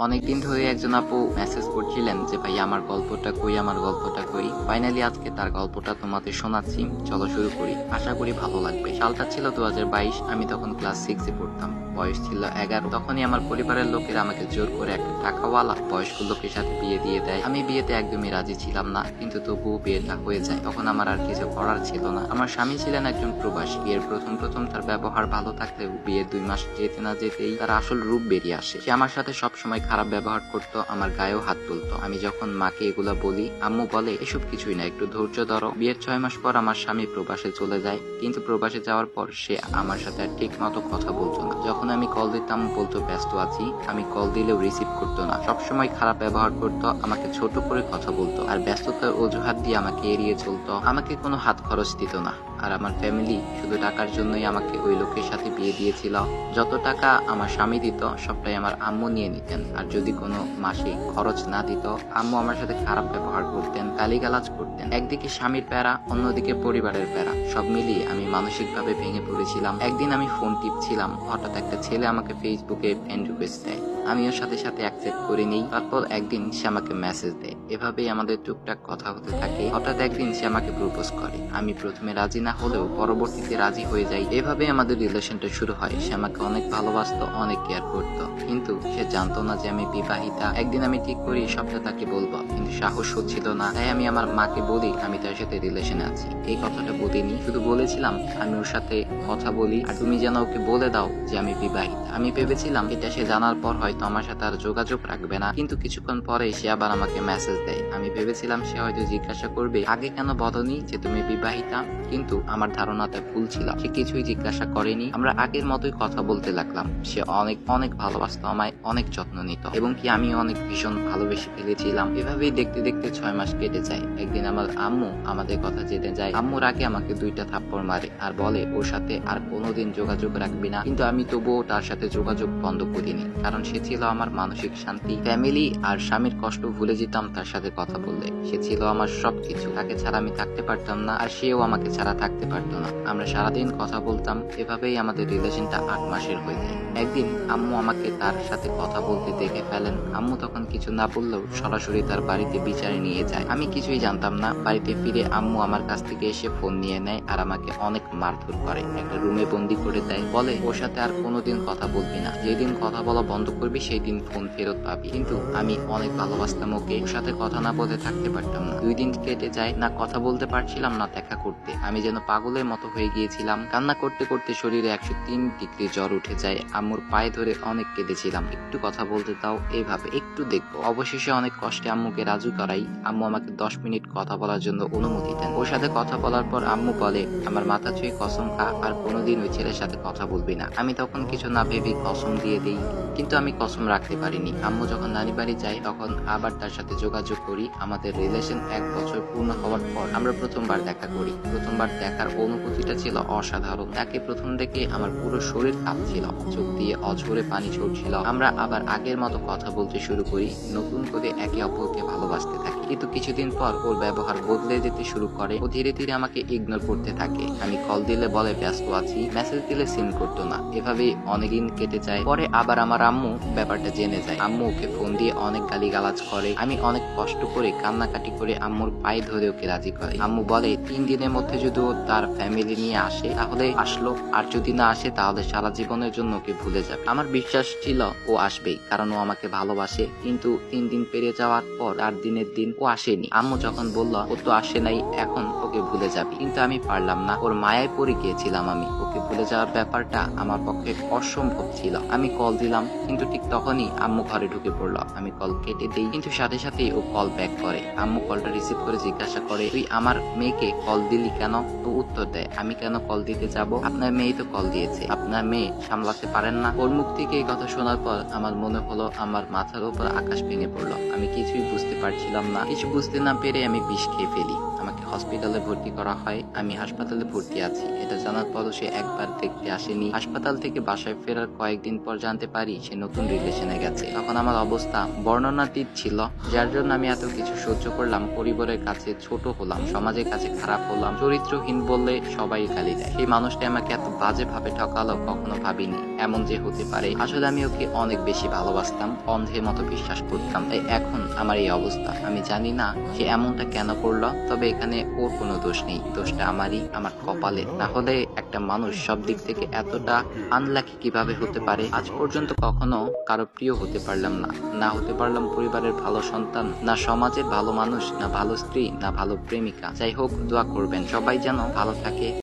অনেকদিন ধরে একজন আপু মেসেজ করছিলেন যে, ভাই, আমার গল্পটা কই, আমার গল্পটা কই? ফাইনালি আজকে তার গল্পটা তোমাদের শোনাচ্ছি। চলো শুরু করি। আশা করি ভালো লাগবে। সালটা ছিল দু হাজার বাইশ। আমি তখন ক্লাস সিক্সে পড়তাম। বয়স ছিল এগারো। তখনই আমার পরিবারের লোকেরা আমাকে জোর করে একটা টাকাওয়ালা বয়স্ক লোকের সাথে বিয়ে দিয়ে দেয়। আমি বিয়েতে একদমই রাজি ছিলাম না, কিন্তু তবুও বিয়েটা হয়ে যায়। তখন আমার আর কিছু করার ছিল না। আমার স্বামী ছিলেন একজন প্রবাসী। বিয়ের প্রথম প্রথম তার ব্যবহার ভালো থাকলেও বিয়ের দুই মাস যেতে না যেতেই তার আসল রূপ বেরিয়ে আসে। সে আমার সাথে সবসময় খারাপ ব্যবহার করতো, আমার গায়েও হাত তুলতো। আমি যখন মাকে এগুলা বলি, আম্মু বলে, এসব কিছুই না, একটু ধৈর্য ধরো। বিয়ের ছয় মাস পর আমার স্বামী প্রবাসে চলে যায়, কিন্তু প্রবাসে যাওয়ার পর সে আমার সাথে আর ঠিক মতো কথা বলতো না। যখন আমি কল দিতাম, বলতো, ব্যস্ত আছি। আমি কল দিলেও রিসিভ করতো না। সবসময় খারাপ ব্যবহার করতো, আমাকে ছোট করে কথা বলতো, আর ব্যস্ততার অজুহাত দিয়ে আমাকে এড়িয়ে চলতো। আমাকে কোনো হাত খরচ দিত না। আর আমার ফ্যামিলি শুধু টাকার জন্যই আমাকে ওই লোকের সাথে বিয়ে দিয়েছিল। যত টাকা আমার স্বামী দিত, সবটাই আমার আম্মু নিয়ে নিতেন। আর যদি কোনো মাসে খরচ না দিত, আম্মু আমার সাথে খারাপ ব্যবহার করতেন, গালিগালাজ করতেন। একদিকে স্বামীর প্যারা, অন্যদিকে পরিবারের প্যারা। সব মিলিয়ে আমি মানসিকভাবে ভেঙে পড়েছিলাম। একদিন আমি ফোন টিপছিলাম, হঠাৎ একটা ছেলে আমাকে ফেসবুকে ফ্রেন্ড রিকোয়েস্ট দেয়। আমি ওর সাথে সাথে অ্যাকসেপ্ট করে নিই। তারপর একদিন সে আমাকে মেসেজ দেয়। এভাবেই আমাদের টুকটাক কথা হতে থাকে। হঠাৎ একদিন সে আমাকে প্রপোজ করে। আমি প্রথমে রাজি না হলেও পরবর্তীতে রাজি হয়ে যাই। এভাবে আমাদের রিলেশনটা শুরু হয়। সে আমাকে অনেক ভালোবাসতো, অনেক কেয়ার করতো। কিন্তু সে জানতো না যে আমি বিবাহিতা। একদিন আমি ঠিক করি সবটা তাকে বলব। কিন্তু সাহস হচ্ছিল না। তাই আমি আমার মাকে বলি, আমি তার সাথে রিলেশনে আছি। এই কথাটা বলিনি। শুধু বলেছিলাম, আমি ওর সাথে কথা বলি। আর তুমি যেন ওকে বলে দাও যে আমি বিবাহিত। আমি ভেবেছিলাম, এটা সে জানার পর হয়তো আমার সাথে আর যোগাযোগ রাখবে না। কিন্তু কিছুক্ষণ পরে সে আবার আমাকে মেসেজ দেয়। আমি ভেবেছিলাম সে হয়তো জিজ্ঞাসা করবে, আগে কেন বলনি যে তুমি বিবাহিতা? কিন্তু আমার ধারণাটা ভুল ছিল। সে কিছুই জিজ্ঞাসা করেনি। আমরা আগের মতোই কথা বলতে লাগলাম। সে অনেক অনেক ভালোবাসতো আমায়, অনেক যত্ন নিত। এবং কি আমি অনেক ভীষণ ভালোবেসে ফেলেছিলাম। এভাবেই দেখতে দেখতে ছয় মাস কেটে যায়। একদিন আমার আম্মু আমাদের কথা জেনে যায়। আম্মুর আগে আমাকে দুইটা থাপ্পড় মারে আর বলে, ওর সাথে আর কোনোদিন যোগাযোগ রাখবি না। কিন্তু আমি তবুও তার সাথে যোগাযোগ বন্ধ করিনি। কারণ সে ছিল আমার মানসিক শান্তি, ফ্যামিলি আর স্বামীর কষ্ট ভুলে যেতাম তার সাথে কথা বললে। সে ছিল আমার সবকিছু। তাকে ছাড়া আমি থাকতে পারতাম না, আর সেও আমাকে ছাড়া থাকতে পারতো না। আমরা সারাদিন কথা বলতাম, এভাবেই আমাদের রিলেশনটা আট মাসের হয়ে যায়। একদিন আম্মু আমাকে তার সাথে কথা বলতে দেখে ফেলেন। আম্মু তখন কিছু না বললেও সরাসরি তার বাড়িতে বিচারে নিয়ে যায়। আমি কিছুই জানতাম না। বাড়িতে ফিরে আম্মু আমার কাছ থেকে এসে ফোন নিয়ে নেয় আর আমাকে অনেক মারধর করে। একটা রুমে বন্দি করে দেয়। বলে, ওর সাথে আর কোনোদিন কথা বলবি না। যেদিন কথা বলা বন্ধ করবি সেই দিন ফোন ফেরত পাবি। কিন্তু আমি অনেক ভালোবাসতাম ওকে। ওর সাথে কথা না বলে থাকতে পারতাম না। দুই দিন কেটে যায়, না কথা বলতে পারছিলাম, না দেখা করতে। আমি যেন পাগলের মতো হয়ে গিয়েছিলাম। কান্না করতে করতে শরীরে একশো তিন ডিগ্রি জ্বর উঠে যায়। আম্মুর পায়ে ধরে অনেক কেঁদেছিলাম। একটু কথা বলতে দাও এইভাবে একটু দেখব। অবশেষে অনেক কষ্টে আম্মুকে রাজু করাই। আম্মু আমাকে দশ মিনিট কথা বলার জন্য অনুমতি দেন। ওর সাথে কথা বলার পর আম্মু বলে, আমার মাথা ছুঁয়ে কসম খা, আর কোনোদিন ওই ছেলের সাথে কথা বলবি না। আমি তখন কিছু না ভেবে কসম দিয়ে দিই, কিন্তু আমি কসম রাখতে পারিনি। আম্মু যখন নানি বাড়ি যাই তখন আবার তার সাথে যোগাযোগ করি, আমাদের রিলেশন এক বছর পূর্ণ হওয়ার পর আমরা প্রথমবার দেখা করি। প্রথমবার দেখার অনুভূতিটা ছিল অসাধারণ। তাকে প্রথম দেখে আমার পুরো শরীর কাঁপছিল, চোখ দিয়ে অঝরে পানি ঝরছিল। আমরা আবার আগের মতো কথা বলতে শুরু করি, নতুন করে একে অপরকে ভালোবাসতে থাকি। কিন্তু কিছুদিন পর ওর ব্যবহার বদলে যেতে শুরু করে, ও ধীরে ধীরে আমাকে ইগনোর করতে থাকে। আমি কল দিলে বলে, ব্যস্ত আছি। মেসেজ দিলে সিন করতো না। এভাবেই অনেকদিন কেটে যায়। পরে আবার আমার আম্মু ব্যাপারটা জেনে যায়। আম্মু ওকে ফোন দিয়ে অনেক গালিগালাজ করে। আমি অনেক কষ্ট করে কান্নাকাটি করে আম্মুর পায়ে ধরে ওকে রাজি করে। আম্মু বলে, তিন দিনের মধ্যে যদি ও তার ফ্যামিলি নিয়ে আসে, তাহলে আসলো। আর যদি না আসে, তাহলে সারা জীবনের জন্য ওকে ভুলে যাবে। আমার বিশ্বাস ছিল ও আসবেই, কারণ ও আমাকে ভালোবাসে। কিন্তু তিন দিন পেরিয়ে যাওয়ার পর চার দিনের দিন ও আসেনি। আম্মু যখন বলল, ও তো আসে নাই, এখন ওকে ভুলে যাবে। কিন্তু আমি পারলাম না। ওর মায়ায় পড়ে গিয়েছিলাম আমি। ভুলে যাওয়ার ব্যাপারটা আমার পক্ষে অসম্ভব ছিল। আমি কল দিলাম, কিন্তু ঠিক তখনই আম্মু ঘরে ঢুকে পড়ল। আমি কল কেটে দিই, কিন্তু সাথে সাথেই ও কল ব্যাক করে। আম্মু কলটা রিসিভ করে জিজ্ঞাসা করে, তুই আমার মেয়েকে কল দিলি কেন? তো উত্তর দেয়, আমি কেন কল দিতে যাব? আপনার মেয়ে তো কল দিয়েছে। আপনার মেয়ে সামলাতে পারেন না। ওর মুখ থেকে এই কথা শোনার পর আমার মনে হলো আমার মাথার উপর আকাশ ভেঙে পড়ল। আমি কিছুই বুঝতে পারছিলাম না। কিছু বুঝতে না পেরে আমি বিষ খেয়ে ফেলি। আমাকে হসপিটালে ভর্তি করা হয়। আমি হাসপাতালে ভর্তি আছি। এটা জানার পরও সে একবার দেখতে আসেনি। হাসপাতাল থেকে বাসায় ফেরার কয়েকদিন পর জানতে পারি সে নতুন রিলেশনে গেছে। তখন আমার অবস্থা বর্ণনাতীত ছিল, যার জন্য আমি এত কিছু সহ্য করলাম, পরিবারের কাছে ছোট হলাম, সমাজের কাছে খারাপ হলাম, চরিত্রহীন বললে সবাই গালি দেয়। সেই মানুষটা আমাকে এত বাজে ভাবে ঠকালো কখনো ভাবিনি। এমন যে হতে পারে। আসলে আমি ওকে অনেক বেশি ভালোবাসতাম, অন্ধের মতো বিশ্বাস করতাম। তাই এখন আমার এই অবস্থা। আমি জানি না সে এমনটা কেন করল, তবে এখানে ওর কোনো দোষ নেই, দোষটা আমারই, আমার কপালে না হলে একটা মানুষ সব দিক থেকে এতটা আনলাকি কীভাবে হতে পারে? আজ পর্যন্ত কখনো কারও প্রিয় হতে পারলাম না। না হতে পারলাম পরিবারের ভালো সন্তান, না সমাজের ভালো মানুষ, না ভালো স্ত্রী, না ভালো প্রেমিকা। যাই হোক, দোয়া করবেন। সবাই যেন ভালো থাকে।